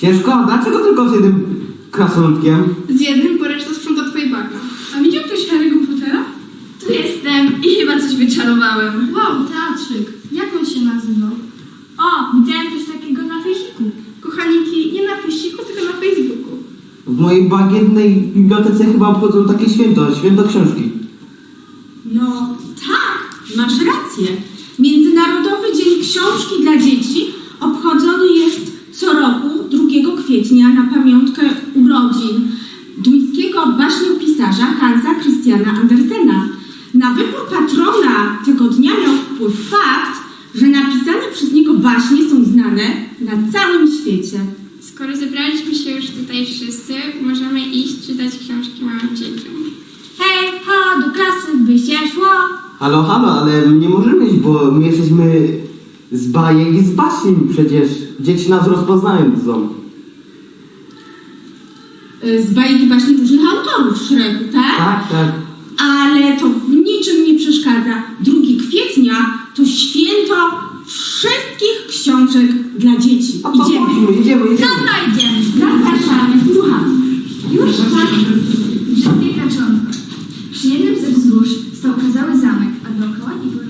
Prawda? Czego tylko z jednym krasnoludkiem? Z jednym, bo reszta sprząta twoje bagna. A widział ktoś Harry'ego Pottera? Tu jestem i chyba coś wyczarowałem. Wow, teatrzyk. Jak on się nazywał? O, widziałem coś takiego na Facebooku. Kochaniki, nie na Facebooku, tylko na Facebooku. W mojej bagiennej bibliotece chyba obchodzą takie święto, święto książki. No tak, masz rację. Międzynarodowy Dzień Książki dla Dzieci kwietnia na pamiątkę urodzin duńskiego baśniopisarza Hansa Christiana Andersena. Na wybór patrona tego dnia miał wpływ fakt, że napisane przez niego baśnie są znane na całym świecie. Skoro zebraliśmy się już tutaj wszyscy, możemy iść czytać książki małym dzieciom. Hej, ho, do klasy by się szło. Halo, halo, ale my nie możemy iść, bo my jesteśmy z bajek i z baśni przecież. Dzieci nas rozpoznają są. Y, Z bajki baśni różnych autorów Szreku, tak? Tak, tak. Ale to w niczym nie przeszkadza. 2 kwietnia to święto wszystkich książek dla dzieci. A to Idziemy. chodźmy, idziemy, idziemy. Dobra, idziemy. Zapraszamy. Słucham. Już tak brzydkie kaczątko. Przy jednym ze wzgórz stał okazały zamek, a dookoła niego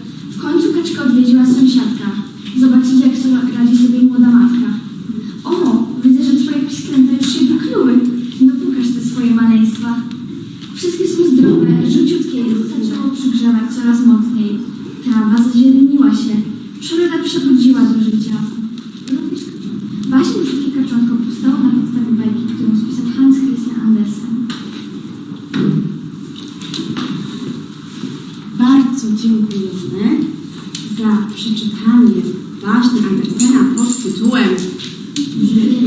przygrzewać coraz mocniej. Trawa zazieleniła się. Przyroda przebudziła do życia. Baśń Brzydkie Kaczątko powstało na podstawie bajki, którą spisał Hans Christian Andersen. Bardzo dziękujemy za przeczytanie baśni Andersena pod tytułem Brzydkie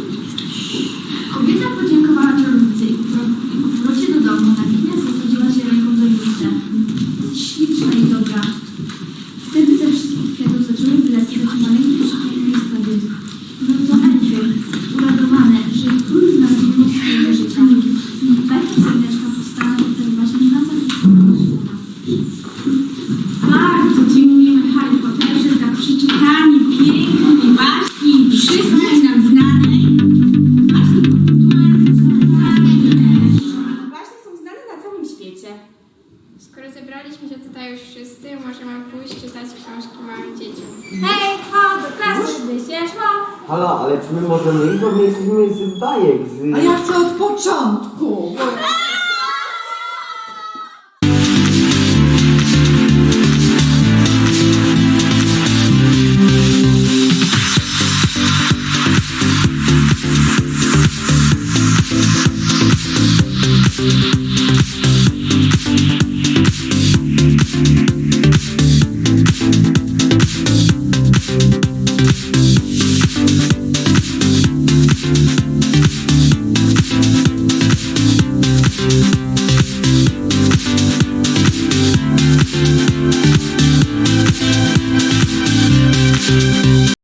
dzieciom. Hej, ho, do klasy by się szło. Halo, ale czy my możemy iść, bo my jesteśmy z bajek, z... A ja chcę od początku. Bo...